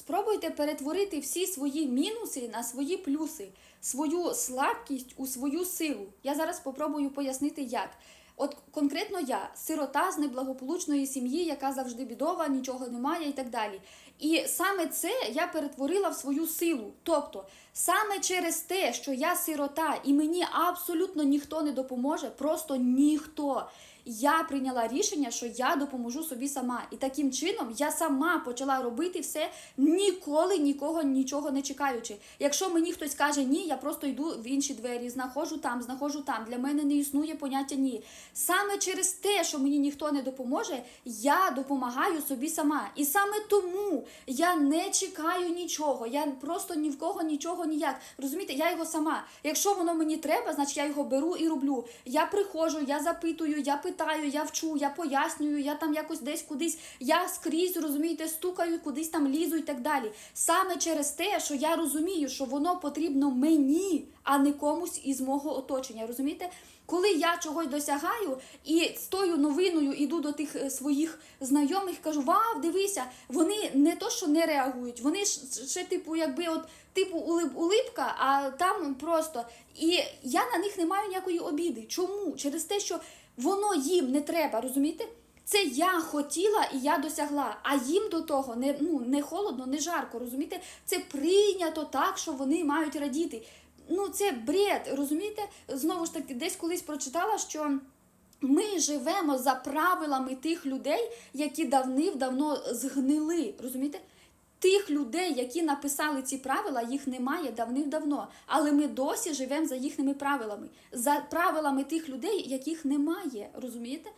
Спробуйте перетворити всі свої мінуси на свої плюси, свою слабкість у свою силу. Я зараз спробую пояснити, як. От конкретно я сирота з неблагополучної сім'ї, яка завжди бідова, нічого немає і так далі. І саме це я перетворила в свою силу. Тобто, саме через те, що я сирота і мені абсолютно ніхто не допоможе, просто ніхто. Я прийняла рішення, що я допоможу собі сама. І таким чином я сама почала робити все, ніколи нікого нічого не чекаючи. Якщо мені хтось каже ні, я просто йду в інші двері, знаходжу там, знаходжу там. Для мене не існує поняття ні. Саме через те, що мені ніхто не допоможе, я допомагаю собі сама. І саме тому я не чекаю нічого. Я просто ні в кого нічого ніяк. Розумієте, я його сама. Якщо воно мені треба, значить я його беру і роблю. Я приходжу, я запитую, я питаю, я вчу, я пояснюю, я там якось десь кудись, я скрізь, розумієте, стукаю, кудись там лізу і так далі. Саме через те, що я розумію, що воно потрібно мені, а не комусь із мого оточення. Розумієте? Коли я чогось досягаю і з тою новиною іду до тих е, своїх знайомих, кажу: Вау, дивися, вони не то, що не реагують, вони ж ще, типу, якби от типу улип, улипка, а там просто. І я на них не маю ніякої обіди. Чому? Через те, що воно їм не треба, розумієте? Це я хотіла і я досягла, а їм до того не, ну, не холодно, не жарко, розумієте? Це прийнято так, що вони мають радіти. Ну, це бред, розумієте? Знову ж таки, десь колись прочитала, що ми живемо за правилами тих людей, які давнив-давно згнили. Розумієте? Тих людей, які написали ці правила, їх немає давнив-давно. Але ми досі живемо за їхніми правилами, за правилами тих людей, яких немає. Розумієте?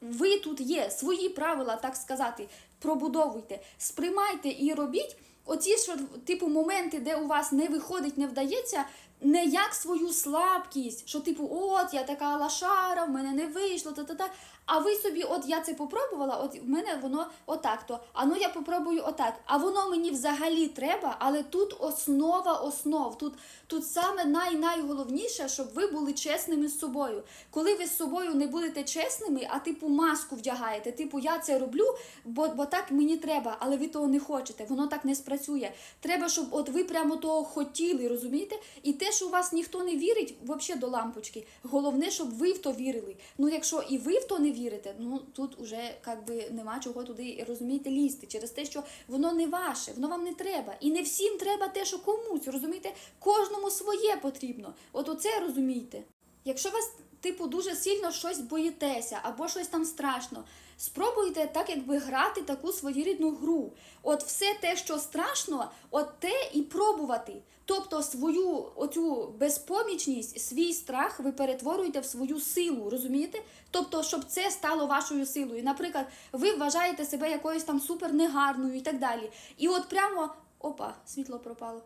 Ви тут є свої правила, так сказати, пробудовуйте, сприймайте і робіть оці що, типу моменти, де у вас не виходить, не вдається, не як свою слабкість, що типу, от я така лашара, в мене не вийшло, та-та-та. А ви собі, от я це попробувала, от в мене воно отак-то. А ну я попробую отак. А воно мені взагалі треба, але тут основа основ. Тут, тут саме най-найголовніше, щоб ви були чесними з собою. Коли ви з собою не будете чесними, а типу маску вдягаєте, типу я це роблю, бо, бо так мені треба, але ви того не хочете, воно так не спрацює. Треба, щоб от ви прямо того хотіли, розумієте? І те, що у вас ніхто не вірить, взагалі до лампочки. Головне, щоб ви в то вірили. Ну, якщо і ви в то не вірите, ну тут уже би нема чого туди розумієте лізти через те, що воно не ваше, воно вам не треба. І не всім треба те, що комусь, розумієте, кожному своє потрібно. От оце розумійте. Якщо вас, типу, дуже сильно щось боїтеся або щось там страшно, спробуйте так, якби грати таку своєрідну гру. От все те, що страшно, от те і пробувати. Тобто свою оцю безпомічність, свій страх ви перетворюєте в свою силу, розумієте? Тобто, щоб це стало вашою силою. Наприклад, ви вважаєте себе якоюсь там супер негарною і так далі. І от прямо опа, світло пропало.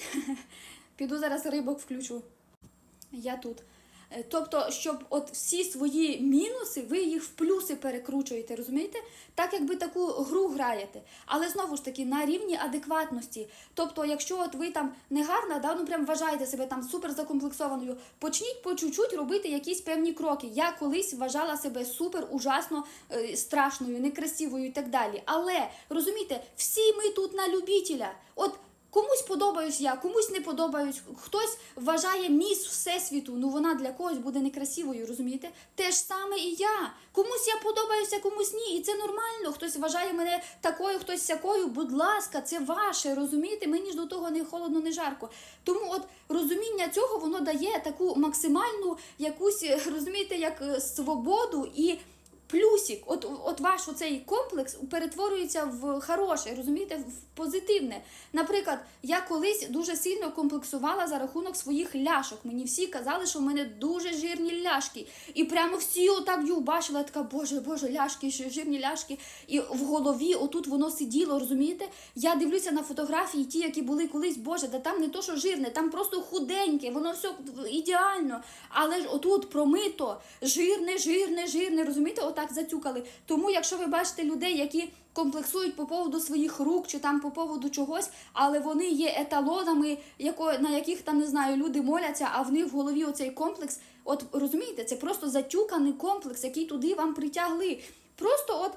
Піду зараз рибок включу. Я тут. Е, Тобто, щоб от всі свої мінуси, ви їх в плюси перекручуєте, розумієте? Так, якби таку гру граєте. Але знову ж таки на рівні адекватності. Тобто, якщо от ви там не гарна, да, ну прям вважаєте себе там супер закомплексованою, почніть по чуть-чуть робити якісь певні кроки. Я колись вважала себе супер ужасно е, страшною, некрасивою і так далі. Але розумієте, всі ми тут на любителя. От Комусь подобаюсь я, комусь не подобаюсь. Хтось вважає міс всесвіту, ну вона для когось буде некрасивою, розумієте? Те ж саме і я. Комусь я подобаюся, комусь ні. І це нормально. Хтось вважає мене такою, хтось сякою. Будь ласка, це ваше, розумієте? Мені ж до того не холодно, не жарко. Тому от розуміння цього воно дає таку максимальну якусь, розумієте, як е, свободу і. Плюсик, от от ваш оцей комплекс перетворюється в хороше, розумієте, в позитивне. Наприклад, я колись дуже сильно комплексувала за рахунок своїх ляшок. Мені всі казали, що в мене дуже жирні ляшки. І прямо всі отак бачила, така, боже, боже, ляшки, жирні ляшки. І в голові отут воно сиділо, розумієте? Я дивлюся на фотографії, ті, які були колись, боже, да там не то, що жирне, там просто худеньке, воно все ідеально. Але ж отут промито, жирне, жирне, жирне, розумієте? Так затюкали. Тому, якщо ви бачите людей, які комплексують по поводу своїх рук чи там по поводу чогось, але вони є еталонами, на яких там не знаю, люди моляться, а в них в голові оцей комплекс. От розумієте, це просто затюканий комплекс, який туди вам притягли. Просто от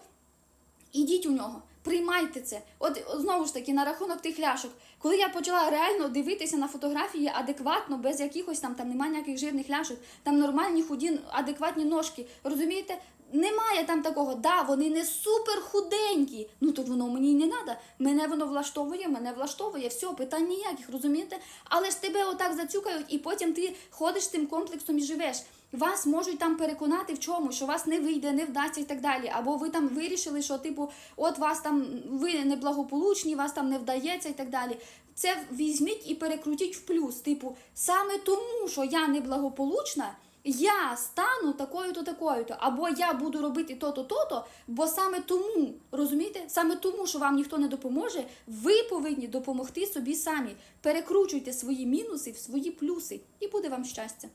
ідіть у нього. Приймайте це. От знову ж таки, на рахунок тих ляшок, коли я почала реально дивитися на фотографії адекватно, без якихось там там немає ніяких жирних ляшок, там нормальні худі, адекватні ножки. Розумієте? Немає там такого, да, вони не супер худенькі. Ну то воно мені не треба. Мене воно влаштовує, мене влаштовує, все, питань ніяких, розумієте? Але ж тебе отак зацюкають, і потім ти ходиш тим комплексом і живеш. Вас можуть там переконати в чому, що вас не вийде, не вдасться і так далі. Або ви там вирішили, що типу, от вас там ви неблагополучні, вас там не вдається і так далі. Це візьміть і перекрутіть в плюс. Типу, саме тому, що я неблагополучна, я стану такою-то, такою-то, або я буду робити то-то, то-то, бо саме тому, розумієте, саме тому, що вам ніхто не допоможе, ви повинні допомогти собі самі. Перекручуйте свої мінуси в свої плюси, і буде вам щастя.